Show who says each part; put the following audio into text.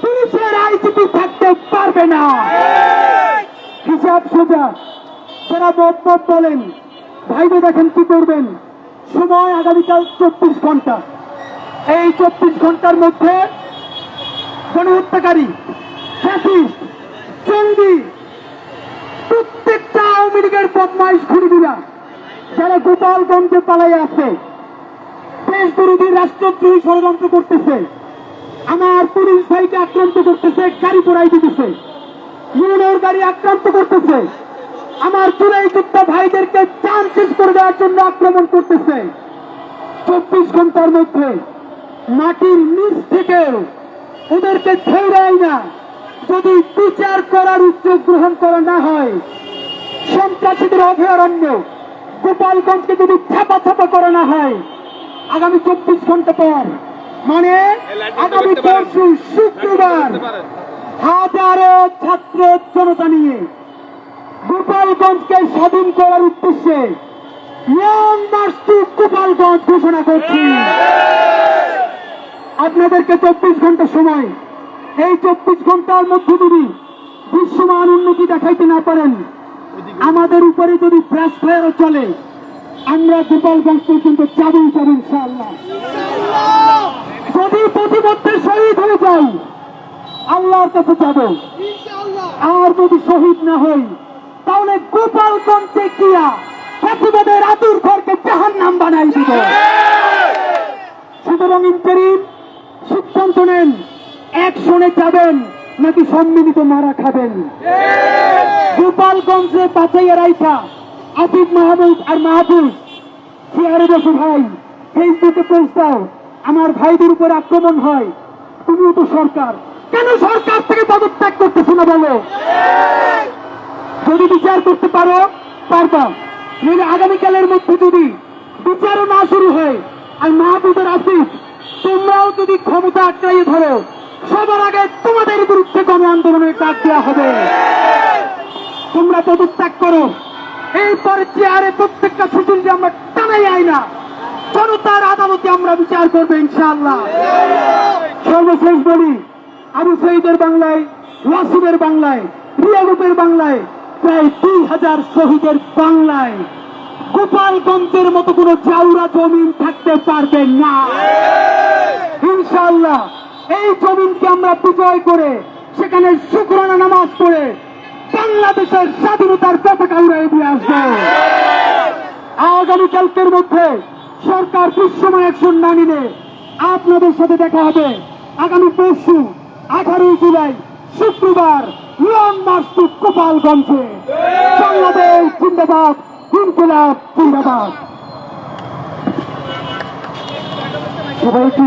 Speaker 1: পুলিশের আইজিপি থাকতে পারবে না। হিসাব সোজা। যারা মত মত বলেন, ভাইবে দেখেন কি করবেন? সময় আগামীকাল চব্বিশ ঘণ্টা। এই চব্বিশ ঘণ্টার মধ্যে গণহত্যাকারী ফ্যাসিস্ট জঙ্গি, প্রত্যেকটা আওয়ামী লীগের বদমাইশ খুনিগুলা যারা গোপালগঞ্জে পালাই আছে দেশ বিরোধী রাষ্ট্রদ্রোহী ষড়যন্ত্র করতেছে আমার পুলিশ ভাইকে আক্রান্ত করতেছে, গাড়ি পোড়াই দিতেছে। ইউনোর গাড়ি আক্রান্ত করতেছে। আমার চুলাই যোদ্ধা ভাইদেরকে চান শেষ করে দেওয়ার জন্য আক্রমণ করতেছে। চব্বিশ ঘণ্টার মধ্যে মাটির নিচ থেকেও ওদেরকে ধৈরাই না। যদি বিচার করার উদ্যোগ গ্রহণ করা না হয়, সন্ত্রাসীদের অভয়ারণ্য গোপালগঞ্জকে যদি ছাপা ছাপা করা না হয়, আগামী চব্বিশ ঘণ্টা পর মানে আগামী পরশু শুক্রবার হাজারো ছাত্র জনতা নিয়ে গোপালগঞ্জকে স্বাধীন করার উদ্দেশ্যে লং মার্চ টু গোপালগঞ্জ ঘোষণা করছি। আপনাদেরকে চব্বিশ ঘণ্টা সময় এই চব্বিশ ঘণ্টার মধ্যে যদি বিশ্বমান উন্নতি দেখাইতে না পারেন আমাদের উপরে যদি ব্রাশ ফায়ারও চলে আমরা গোপালগঞ্জ পর্যন্ত যাবই যাব ইনশাআল্লাহ। যদি প্রতিমধ্যে শহীদ হয়ে যাই। আল্লাহর কাছে যাব। আর যদি শহীদ না হই তাহলে গোপালগঞ্জে গিয়া প্রতিবাদের আতুর ঘরকে জাহান নাম বানাই দিব। সুতরাং ইন্টারিম সিদ্ধান্ত নেন একশনে যাবেন নাকি সম্মিলিত মারা খাবেন। গোপালগঞ্জে বাঁচাইয়া রাইখা আসিফ মাহমুদ আর মাহবুব চেয়ারে বসে ভাই ফেসবুকে পোস্ট দাও। আমার ভাইদের উপর আক্রমণ হয়। তুমিও তো সরকার। কেন সরকার থেকে পদত্যাগ করতেছো না বলো? যদি বিচার করতে পারো, পারবা। নইলে আগামীকালের মধ্যে যদি বিচারও না শুরু হয়, আর মাহবুবের আসিফ, তোমরাও যদি ক্ষমতা আটকাইয়ে ধরো, সবার আগে তোমাদের বিরুদ্ধে গণ আন্দোলনের ডাক দেওয়া হবে। তোমরা পদত্যাগ করো। এরপরে চেয়ারে প্রত্যেকটা সুযোগ আমরা টানাই আয় না। জনতার আদালতে আমরা বিচার করব ইনশাআল্লাহ। সর্বশেষ বলি, আবু সঈদের বাংলায়, ওয়াসিমের বাংলায় বাংলায় প্রায় দুই হাজার শহীদের বাংলায়। গোপালগঞ্জের মতো কোন চাউরা জমিন থাকতে পারবে না। ইনশাআল্লাহ, এই জমিনকে আমরা বিজয় করে সেখানে শুক্রানা নামাজ পড়ে বাংলাদেশের স্বাধীনতার পতাকা উড়াই দিয়ে আসব। আগামীকালকের মধ্যে সরকার বিশ্বময় অ্যাকশন না নিলে আপনাদের সাথে দেখা হবে আগামী পরশু, আঠারোই জুলাই, শুক্রবার, লং মার্চ টু গোপালগঞ্জে। বাংলাদেশ জিন্দাবাদ, ইনকলাব জিন্দাবাদ। সবাইকে